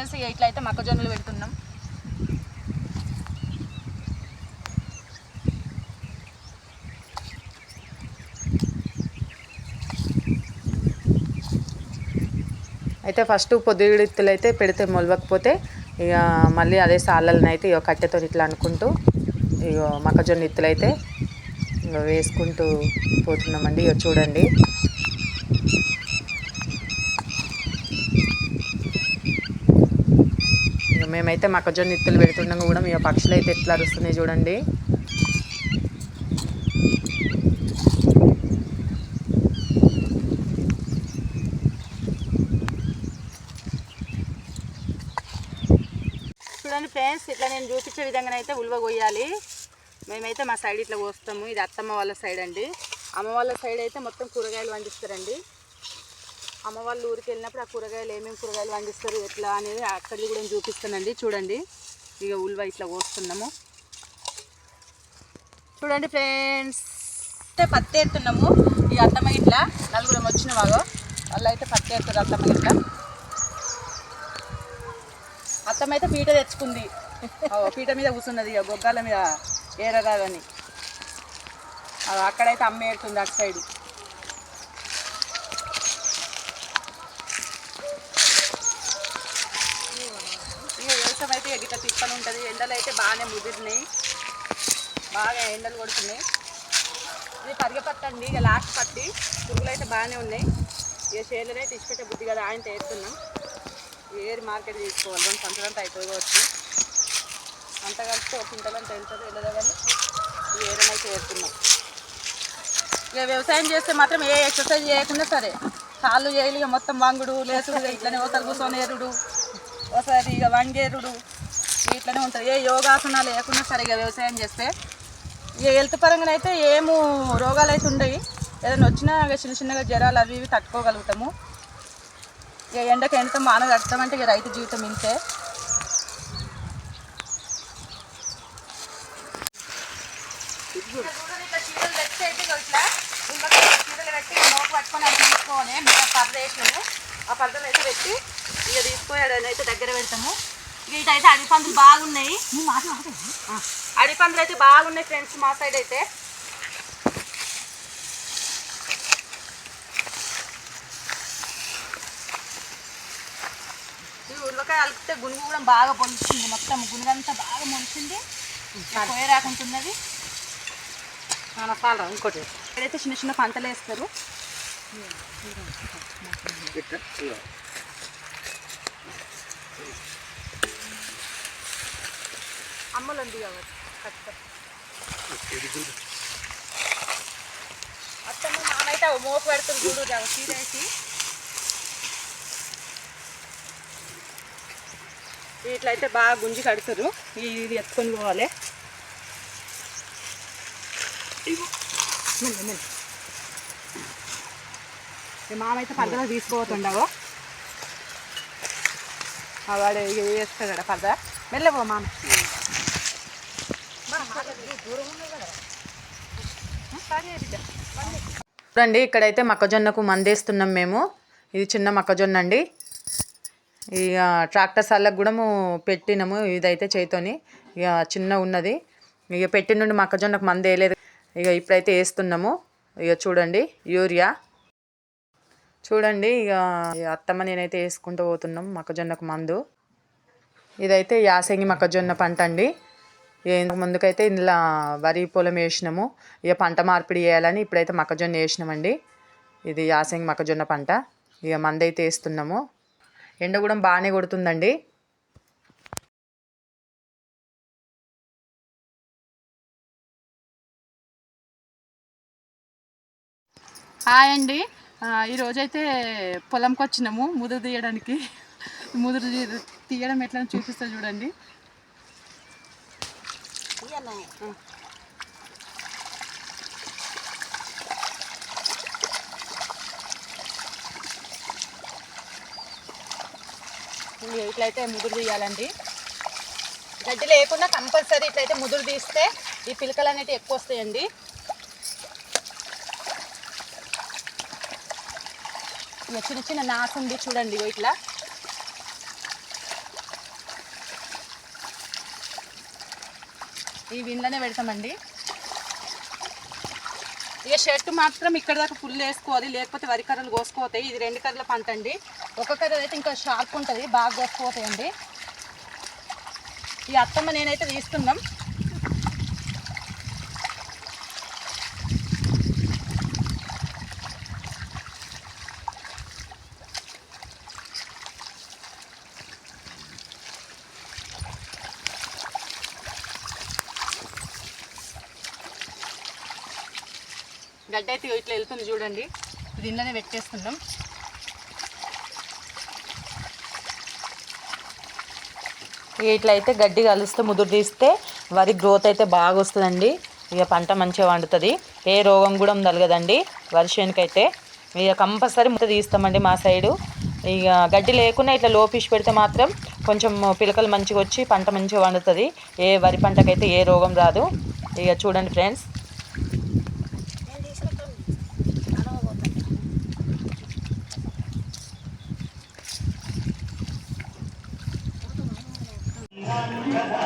Friends ఇక ఇట్లా అయితే మొక్కజొన్నలు పెడుతున్నాం. అయితే ఫస్ట్ పొద్దుగిడిత్తులు అయితే పెడితే మొలవకపోతే ఇక మళ్ళీ అదే సాలలను అయితే ఇక కట్టెతో ఇట్లా అనుకుంటూ ఇక మొక్కజొన్న ఇత్తులు అయితే ఇక వేసుకుంటూ పోతున్నామండి. ఇక చూడండి. మేమైతే మొక్కజొన్న ఇత్తులు పెడుతుండగా కూడా మీ పక్షులు అయితే ఎట్లా అరుస్తున్నాయి చూడండి. చూడండి ఫ్రెండ్స్ ఇట్లా నేను చూపించే విధంగా అయితే ఉలువ కొయ్యాలి. మేమైతే మా సైడ్ ఇట్లా కోస్తాము ఇది అత్తమ్మ వాళ్ళ సైడ్ అండి. అమ్మ వాళ్ళ సైడ్ అయితే మొత్తం కూరగాయలు పండిస్తారండి. అమ్మ వాళ్ళ ఊరికి వెళ్ళినప్పుడు ఆ కూరగాయలు ఏమేమి కూరగాయలు పండిస్తారు ఎట్లా అనేది అక్కడికి కూడా చూపిస్తానండి. చూడండి. ఇక ఉల్వ ఇట్లా కోస్తున్నాము చూడండి ఫ్రెండ్స్ అయితే పత్తి ఎత్తున్నాము ఈ అత్తమ్మ ఇట్లా నలుగురం వచ్చిన వాగో వాళ్ళు అయితే పత్తి ఎత్తారు అత్తమ్మ ఇట్లా అత్తమ్మ అయితే పీట తెచ్చుకుంది. ఓ, పీట మీద కూర్చున్నది ఇక గొగ్గాల మీద ఏరరాదని. అది అక్కడైతే అమ్మ ఏడుతుంది అటు సైడ్. అయితే ఉంటుంది. ఎండలు అయితే బాగానే ముదిరినాయి. బాగా ఎండలు కొడుతున్నాయి. ఇది పరిగపట్టండి అండి. ఇక లాస్ట్ పత్తి పురుగులు అయితే బాగానే ఉన్నాయి. ఇక చేతులనే తీసుకెట్టే బుద్ధి కదా ఆయన వేస్తున్నాం ఏరి మార్కెట్ తీసుకోవాలి? మనం సంవత్సరాలు అవుతుంది కావచ్చు. అంత కలిసి ఒక కింటలంత వెళ్తుంది వెళ్ళదా కానీ ఈ ఏరనైతే వేస్తున్నాం ఇక వ్యవసాయం చేస్తే మాత్రం ఏ ఎక్సర్సైజ్ చేయకుండా సరే. కాళ్ళు చేయలు ఇక మొత్తం వంగుడు లేసుడు ఇట్లనే ఒకసారి కూర్చొని ఎరుడు ఒకసారి ఇక వంగేరుడు. ఇట్లనే ఉంటుంది. ఏ యోగాసనాలు లేకుండా సరే ఇక వ్యవసాయం చేస్తే ఇక హెల్త్ పరంగా అయితే ఏము రోగాలు అయితే ఉండవు ఏదైనా వచ్చినా చిన్న చిన్నగా జ్వరాలు అవి ఇవి తట్టుకోగలుగుతాము. ఇక ఎండకి ఎండతో మాన కడతామంటే ఇక రైతు జీవితం ఇంతే. ఆ పర్దలు అయితే పెట్టి ఇక తీసుకుపోయాడని అయితే దగ్గర పెడతాము. ఇక ఇటు అయితే అడి పందులు బాగున్నాయి ఆ, అడి పందులు అయితే బాగున్నాయి ఫ్రెండ్స్ మా సైడ్ అయితే. ఉల్లకాయ అలిపితే గునుగు కూడా బాగా పొలిచింది మొత్తం గునుగంతా బాగా మొలిచింది. పోయే రాకుంటున్నది ఇంకోటి. ఇక్కడైతే చిన్న చిన్న పంటలు వేస్తారు. ఉంది కాబట్టి అత్తమ్మ మామైతే మోపు పెడుతుంది చూడు చీరేసి ఇట్లయితే బాగా గుంజి కడుతురు ఇది ఎత్తుకొని పోవాలి. మామైతే మెల్ల, మెల్ల. అవాడే మామ అయితే పర్దలో తీసుకోబోతుండవు వాడు వేస్తాడు పర్ద. మెల్లవో మామ. చూడండి ఇక్కడైతే మొక్కజొన్నకు మందేస్తున్నాం మేము. ఇది చిన్న మొక్కజొన్న అండి. ఇక ట్రాక్టర్ సార్లకు కూడా పెట్టినాము ఇదైతే చేతోని ఇక చిన్న ఉన్నది. ఇక పెట్టి నుండి మొక్కజొన్నకు మంది వేయలేదు. ఇక ఇప్పుడైతే వేస్తున్నాము. ఇక చూడండి యూరియా. చూడండి ఇక అత్తమ్మ నేనైతే వేసుకుంటూ పోతున్నాం మొక్కజొన్నకు మందు. ఇదైతే యాసంగి మొక్కజొన్న పంట అండి ముందుకైతే ఇందులో వరి పొలం వేసినాము. ఇక పంట మార్పిడి చేయాలని ఇప్పుడైతే మొక్కజొన్న వేసినామండి. ఇది యాసంగి మొక్కజొన్న పంట. ఇక మందైతే వేస్తున్నాము. ఎండ కూడా బాగానే కొడుతుందండి. హాయ్ అండి. ఈరోజైతే పొలంకి వచ్చినాము ముదురు తీయడానికి. ముదురు తీ- తీయడం ఎట్లా చూపిస్తా చూడండి. ఇట్లయితే ముదురు తీయాలండి. గడ్డి లేకుండా కంపల్సరీ ఇట్లయితే ముదురు తీస్తే ఈ పిలకలు అనేవి ఎక్కువ వస్తాయండి. చిన్న చిన్న నాసు ఉంది చూడండి ఇట్లా. ఈ విందనే పెడతామండి. ఇక షర్ట్ మాత్రం ఇక్కడ దాకా ఫుల్ వేసుకోవాలి. లేకపోతే వరి కర్రలు కోసుకోతాయి ఇది రెండు కర్రల పంట అండి. ఒక కర్ర అయితే ఇంకా షార్ప్ ఉంటుంది. బాగా కోసుకోతాయండి ఈ అత్తమ్మ నేనైతే తీస్తున్నాం. గడ్డ అయితే ఇట్లా వెళ్తుంది చూడండి. దీనిలోనే పెట్టేస్తున్నాం. ఇట్లా అయితే గడ్డి కలిస్తే ముదురు తీస్తే వరి గ్రోత్ అయితే బాగా వస్తుందండి. ఇక పంట మంచిగా వండుతుంది ఏ రోగం కూడా కలగదండి వర్షానికైతే ఇక కంపల్సరీ ముద్ద తీస్తామండి మా సైడు ఇక గడ్డి లేకుండా ఇట్లా లోపిష్ పెడితే మాత్రం కొంచెం పిలకలు మంచిగా వచ్చి పంట మంచిగా వండుతుంది ఏ వరి పంటకైతే ఏ రోగం రాదు. ఇక చూడండి ఫ్రెండ్స్ Yeah.